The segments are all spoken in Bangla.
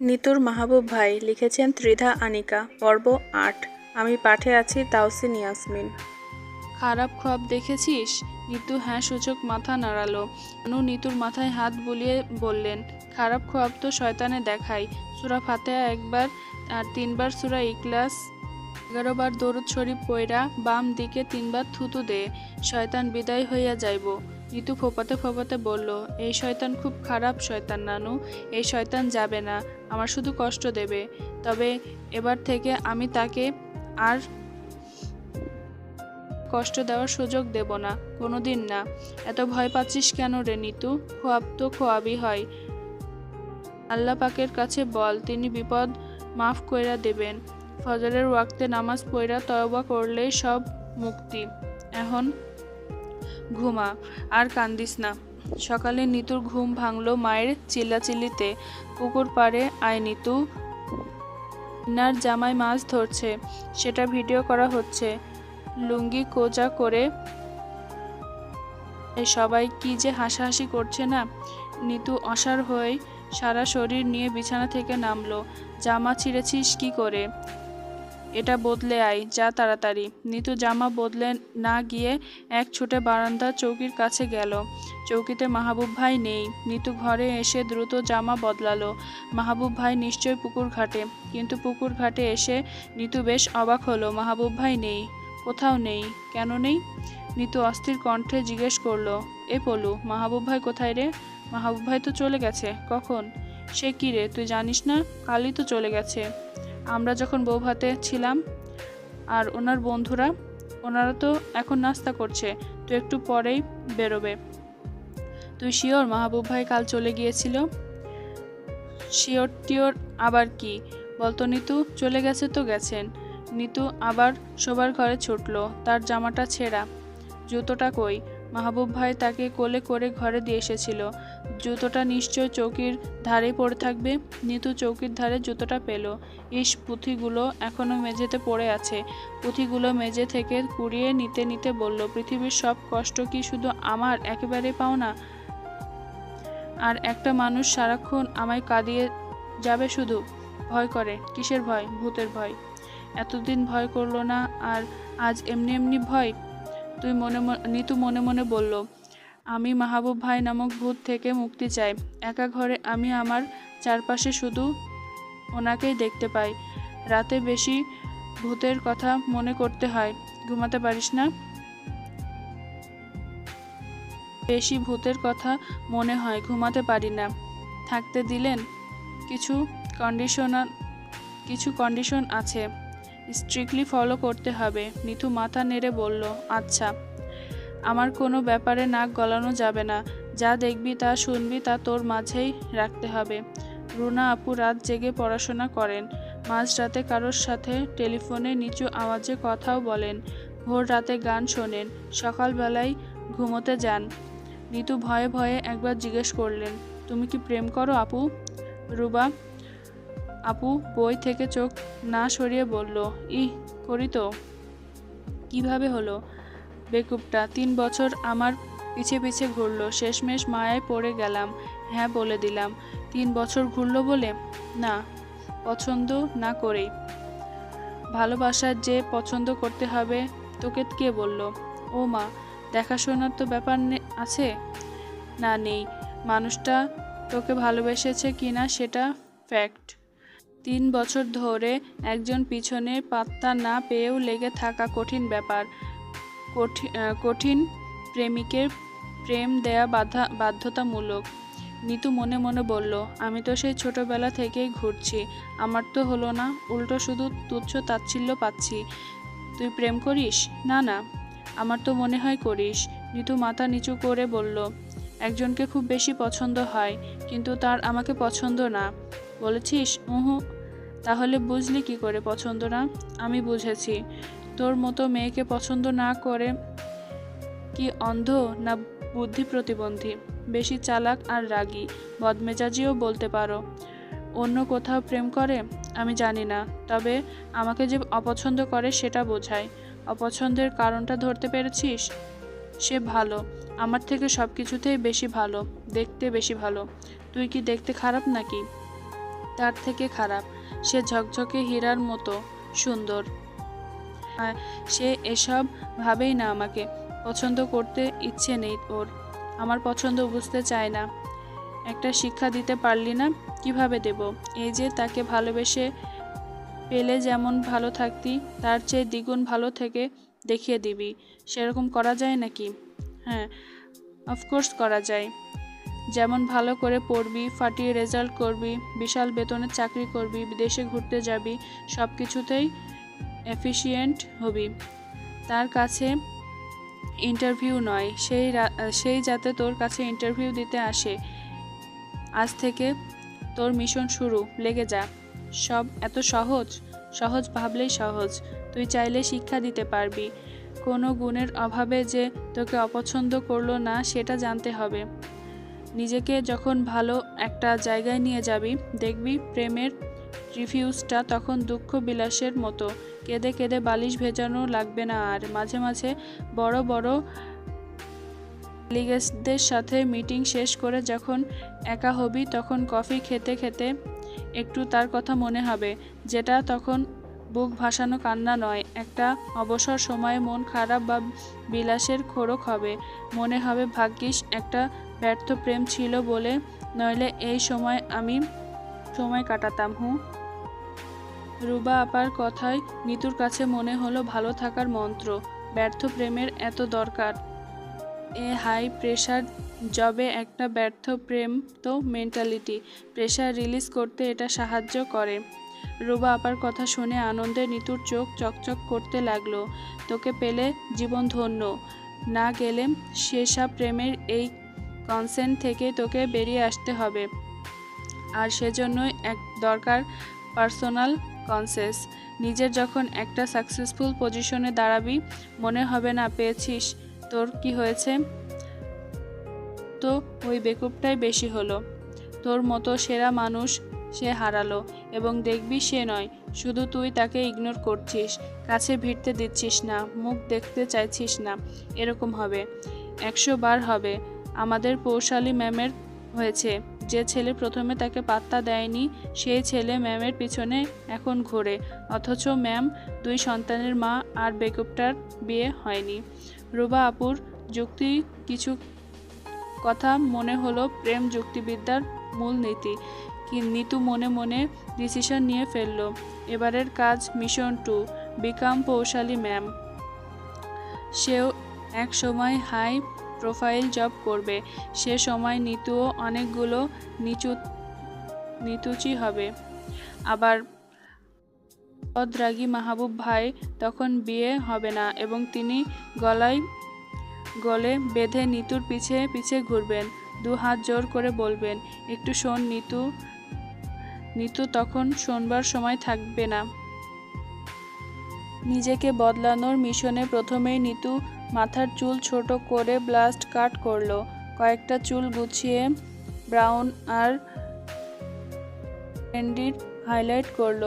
নিতুর মাহবুব ভাই লিখেছেন ত্রিধা আনিকা, পর্ব আট। আমি পাঠে আছি তাওসিন ইয়াসমিন। খারাপ খোয়াব দেখেছিস? নিতু হ্যাঁ সূচক মাথা নাড়ালো। অনু নিতুর মাথায় হাত বুলিয়ে বললেন, খারাপ খোয়াব তো শয়তানে দেখায় সুরা ফাতেহা একবার আর তিনবার সুরা ইকলাস এগারো বার দরুদ শরীফ পয়রা বাম দিকে তিনবার থুতু দে। শয়তান বিদায় হইয়া যাইব। নিতু ফোপাতে ফোপাতে বলল, এই শয়তান খুব খারাপ শয়তান, নানু। এই শয়তান যাবে না। আমার শুধু কষ্ট দেবে। তবে এবার থেকে আমি তাকে আর কষ্ট দেওয়ার সুযোগ দেব না। কোনোদিন না। এত ভয় পাচ্ছিস কেন রে নিতু? খোয়াব তো খোয়াবই হয়। আল্লাহ পাকের কাছে বল, তিনি বিপদ মাফ কইরা দেবেন। ফজরের ওয়াক্তে নামাজ পড়া তওবা করলেই সব মুক্তি। এখন ঘুমা, আর কান্দিস না। সকালে নিতুর ঘুম ভাঙলো মায়ের চিল্লাচিল্লিতে। পুকুর পাড়ে আয় নিতু। নার জামাই মাছ ধরছে, সেটা ভিডিও করা হচ্ছে। লুঙ্গি কোজা করে সবাই কি যে হাসাহাসি করছে না? নিতু অসার হয়ে সারা শরীর নিয়ে বিছানা থেকে নামলো। জামা ছিঁড়েছিস কি করে? এটা বদলে আয়, যা তাড়াতাড়ি। নিতু জামা বদলে না গিয়ে এক ছুটে বারান্দার চৌকির কাছে গেল। চৌকিতে মাহবুব ভাই নেই। নিতু ঘরে এসে দ্রুত জামা বদলালো। মাহবুব ভাই নিশ্চয় পুকুর ঘাটে। কিন্তু পুকুর ঘাটে এসে নিতু বেশ অবাক হলো, মাহবুব ভাই নেই? কোথাও নেই? কেন নেই? নিতু অস্থির কণ্ঠে জিজ্ঞেস করল, এ পলু, মাহবুব ভাই কোথায় রে? মাহবুব ভাই তো চলে গেছে। কখন? সে কি রে? তুই জানিস না? কালই তো চলে গেছে। আমরা যখন বউ ভাতে ছিলাম আর ওনার বন্ধুরা, ওনারা তো এখন নাস্তা করছে তুই একটু পরেই বেরোবে। তুই শিওর মাহবুব ভাই কাল চলে গিয়েছিল? শিওর টিওর আবার কি? বলতো, নিতু চলে গেছে তো গেছেন। নিতু আবার শোবার ঘরে ছুটলো, তার জামাটা ছেঁড়া, জুতোটা কই? মাহবুব ভাই তাকে কোলে করে ঘরে দিয়ে এসেছিল। জুতোটা নিশ্চয় চৌকির ধারেই পড়ে থাকবে। নিতু চৌকির ধারে জুতোটা পেল। ইস, পুঁথিগুলো এখনও মেঝেতে পড়ে আছে। পুঁথিগুলো মেঝে থেকে কুড়িয়ে নিতে নিতে বলল, পৃথিবীর সব কষ্ট কি শুধু আমার একেবারে পাও না? আর একটা মানুষ সারাক্ষণ আমায় কাঁদিয়ে যাবে শুধু? ভয় করে। কিসের ভয়? ভূতের ভয়। এতদিন ভয় করল না আর আজ এমনি এমনি ভয়? তুই মনে মনে নিতু মনে মনে বলল আমি মাহবুব ভাই নামক ভূত থেকে মুক্তি চাই। একা ঘরে আমি আমার চারপাশে শুধু ওনাকেই দেখতে পাই। রাতে বেশি ভূতের কথা মনে করতে হয়। ঘুমাতে পারিস না? বেশি ভূতের কথা মনে হয়, ঘুমাতে পারি না। থাকতে দিলেন কিছু কন্ডিশনার কিছু কন্ডিশন আছে। স্ট্রিক্টলি ফলো করতে হবে। নিতু মাথা নেড়ে বলল আচ্ছা। আমার কোনো ব্যাপারে নাক গলানো যাবে না। যা দেখবি, তা শুনবি, তা তোর মাঝেই রাখতে হবে। রুনা আপু রাত জেগে পড়াশোনা করেন। মাঝরাতে কারোর সাথে টেলিফোনে নিচু আওয়াজে কথাও বলেন। ভোর রাতে গান শোনেন। সকালবেলায় ঘুমোতে যান। নিতু ভয়ে ভয়ে একবার জিজ্ঞেস করলেন, তুমি কি প্রেম করো আপু? রুবা আপু বই থেকে চোখ না সরিয়ে বলল ই করি তো। কীভাবে হলো? বেকুবটা, তিন বছর আমার পিছে পিছে ঘুরলো, শেষমেশ মায়ায় পড়ে গেলাম। হ্যাঁ বলে দিলাম। তিন বছর ঘুরলো বলে? না, পছন্দ না করেই। ভালোবাসার যে পছন্দ করতে হবে, তোকে কে বলল? ও মা, দেখাশোনার তো ব্যাপার নে- আছে? না, নেই। মানুষটা তোকে ভালোবেসেছে কিনা সেটা ফ্যাক্ট তিন বছর ধরে একজন পিছনে পাত্তা না পেয়েও লেগে থাকা কঠিন ব্যাপার। কঠিন প্রেমিকের প্রেম দেয়া বাধা, বাধ্যতামূলক। নিতু মনে মনে বলল, আমি তো সেই ছোটবেলা থেকেই ঘুরছি। আমার তো হলো না, উল্টো শুধু তুচ্ছ তাচ্ছিল্য পাচ্ছি। তুই প্রেম করিস? না না। আমার তো মনে হয় করিস। নিতু মাথা নিচু করে বলল, একজনকে খুব বেশি পছন্দ হয়, কিন্তু তার আমাকে পছন্দ না। বলেছিস? উহু। তাহলে বুঝলি কি করে পছন্দ না আমি বুঝেছি। তোর মতো মেয়েকে পছন্দ না করে কি অন্ধ না বুদ্ধি প্রতিবন্ধী বেশি চালাক আর রাগী। বদমেজাজিও বলতে পারো। অন্য কোথাও প্রেম করে? আমি জানি না। তবে আমাকে যে অপছন্দ করে সেটা বোঝায়। অপছন্দের কারণটা ধরতে পেরেছিস? সে ভালো। আমার থেকে সব কিছুতেই বেশি ভালো। দেখতে বেশি ভালো। তুই কি দেখতে খারাপ নাকি? তার থেকে খারাপ। সে ঝকঝকে হীরার মতো সুন্দর। সে এসব ভাবেই না আমাকে। পছন্দ করতে ইচ্ছে নেই ওর। আমার পছন্দ বুঝতে চায় না। একটা শিক্ষা দিতে পারলি না, কীভাবে দেব? এই যে তাকে ভালোবেসে পেলে যেমন ভালো থাকতি, তার চেয়ে দ্বিগুণ ভালো থেকে দেখিয়ে দিবি। সেরকম করা যায় নাকি? হ্যাঁ অফকোর্স করা যায়। যেমন ভালো করে পড়বি, ফাটিয়ে রেজাল্ট করবি, বিশাল বেতনের চাকরি করবি, বিদেশে ঘুরতে যাবি সব কিছুতেই এফিসিয়েন্ট হবি। তার কাছে ইন্টারভিউ নয়, সেই সেই যাতে তোর কাছে ইন্টারভিউ দিতে আসে। আজ থেকে তোর মিশন শুরু, লেগে যা। সব এত সহজ? সহজ ভাবলেই সহজ। তুই চাইলে শিক্ষা দিতে পারবি। কোনো গুণের অভাবে যে তোকে অপছন্দ করল না, সেটা জানতে হবে। নিজেকে যখন ভালো একটা জায়গায় নিয়ে যাবি, দেখবি প্রেমের রিফিউজটা তখন দুঃখ বিলাসের মতো। কেঁদে কেঁদে বালিশ ভেজানো লাগবে না আর। মাঝে মাঝে বড় বড় লিগেসদের সাথে মিটিং শেষ করে যখন একা হবি, তখন কফি খেতে খেতে একটু তার কথা মনে হবে, যেটা তখন বুক ভাসানো কান্না নয়। একটা অবসর সময়ে মন খারাপ বা বিলাসের খোরক হবে। মনে হবে, ভাগ্যিস একটা ব্যর্থ প্রেম ছিল বলে নইলে এই সময় আমি সময় কাটাতাম, হুঁ। রুবা আপার কথায় নিতুর কাছে মনে হলো ভালো থাকার মন্ত্র, ব্যর্থ প্রেমের এত দরকার। এ হাই প্রেশার জবে একটা ব্যর্থ প্রেম তো মেন্টালিটি, প্রেশার রিলিজ করতে এটা সাহায্য করে। রুবা আপার কথা শুনে আনন্দে নিতুর চোখ চকচক করতে লাগল, তোকে পেলে জীবন ধন্য, না গেলে সেসব প্রেমের এই কনসেন্ট থেকে তোকে বেরিয়ে আসতে হবে। আর সেজন্যই এক দরকার পার্সোনাল কনসেস। নিজের যখন একটা সাকসেসফুল পজিশনে দাঁড়াবি, মনে হবে না, পেয়েছিস, তোর কি হয়েছে? তো ওই বেকুবটাই বেশি হলো। তোর মতো সেরা মানুষ সে হারালো এবং দেখবি সে নয়, শুধু তুই তাকে ইগনোর করছিস, কাছে ভিড়তে দিচ্ছিস না, মুখ দেখতে চাইছিস না, এরকম হবে। একশো বার হবে। আমাদের পৌশালী ম্যামের হয়েছে। যে ছেলে প্রথমে তাকে পাত্তা দেয়নি, সেই ছেলে ম্যামের পিছনে এখন ঘোরে। অথচ ম্যাম দুই সন্তানের মা আর বেকুবটার বিয়ে হয়নি। রুবা আপুর যুক্তি কিছু কথা মনে হলো প্রেম যুক্তিবিদ্যার মূল নীতি। কি নিতু মনে মনে ডিসিশন নিয়ে ফেলল। এবারের কাজ mission to become Poushali ma'am. সেও এক সময় হাই প্রোফাইল জব করবে। সে সময় নিতুও অনেকগুলো নিচু নিতুচি হবে। আবার পদরাগী মাহবুব ভাই তখন বিয়ে হবে না এবং তিনি গলায় গলে বেঁধে নিতুর পিছে পিছে ঘুরবেন। দু হাত জোর করে বলবেন, একটু শোন নিতু। নিতু তখন শোনবার সময় থাকবে না। নিজেকে বদলানোর মিশনে প্রথমেই নিতু মাথার চুল ছোট করে ব্লাস্ট কাট করল। কয়েকটা চুল গুছিয়ে ব্রাউন আর ট্রেন্ডির হাইলাইট করল।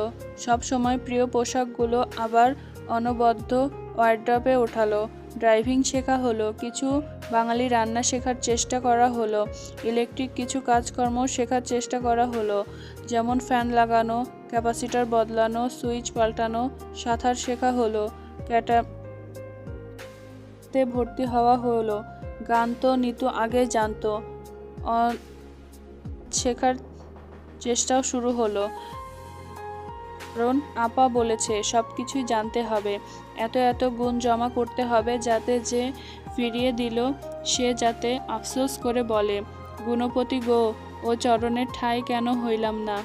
সব সময় প্রিয় পোশাকগুলো আবার অনবদ্য ওয়ার্ড্রপে ওঠালো। ড্রাইভিং শেখা হলো, কিছু বাঙালি রান্না শেখার চেষ্টা করা হলো, ইলেকট্রিক কিছু কাজকর্ম শেখার চেষ্টা করা হলো, যেমন ফ্যান লাগানো, ক্যাপাসিটার বদলানো, সুইচ পাল্টানো, সাঁতার শেখা হলো, ক্যাটা তে ভর্তি হওয়া হলো গান তো নিতু আগে জানতো। শেখার চেষ্টাও শুরু হলো কারণ আপা বলেছে সব কিছুই জানতে হবে। এত এত গুণ জমা করতে হবে যাতে যে ফিরিয়ে দিল, সে যাতে আফসোস করে বলে, গুণপতি গো, ও চরণের ঠাঁই কেন হইলাম না?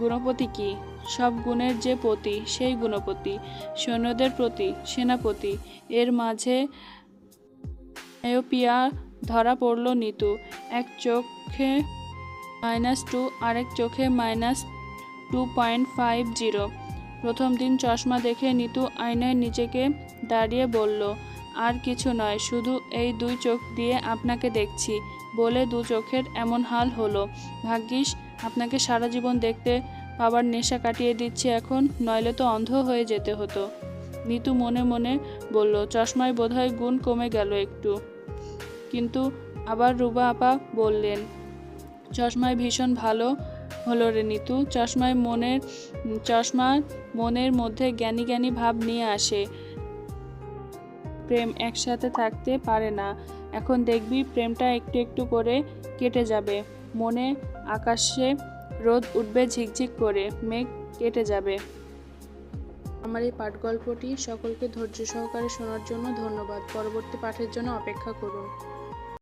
গুণপতি কি? সব গুণের যে পতি, সেই গুণপতি, সৈন্যদের প্রতি, সেনাপতি। এর মাঝে আয়োপিয়া ধরা পড়ল নিতু। এক চোখে মাইনাস টু আরেক চোখে minus two point five zero প্রথম দিন চশমা দেখে নিতু আয়নায় নিজেকে দাঁড়িয়ে বলল, আর কিছু নয়, শুধু এই দুই চোখ দিয়ে আপনাকে দেখছি। বলে দু চোখের এমন হাল হলো। ভাগ্যিস, আপনাকে সারা জীবন দেখতে পাবার নেশা কাটিয়ে দিচ্ছে এখন, নইলে তো অন্ধ হয়ে যেতে হতো। নিতু মনে মনে বলল, চশমায় বোধহয় গুণ কমে গেল একটু। কিন্তু আবার রুবা আপা বললেন, চশমায় ভীষণ ভালো হলো রে নিতু চশমায় মনের, চশমা মনের মধ্যে জ্ঞানী জ্ঞানী ভাব নিয়ে আসে। প্রেম একসাথে থাকতে পারে না। এখন দেখবি প্রেমটা একটু একটু করে কেটে যাবে। মনে আকাশে রোদ উঠবে ঝিকঝিক করে, মেঘ কেটে যাবে। আমার এই পাঠ গল্পটি সকলকে ধৈর্য সহকারে শোনার জন্য ধন্যবাদ। পরবর্তী পাঠের জন্য অপেক্ষা করুন।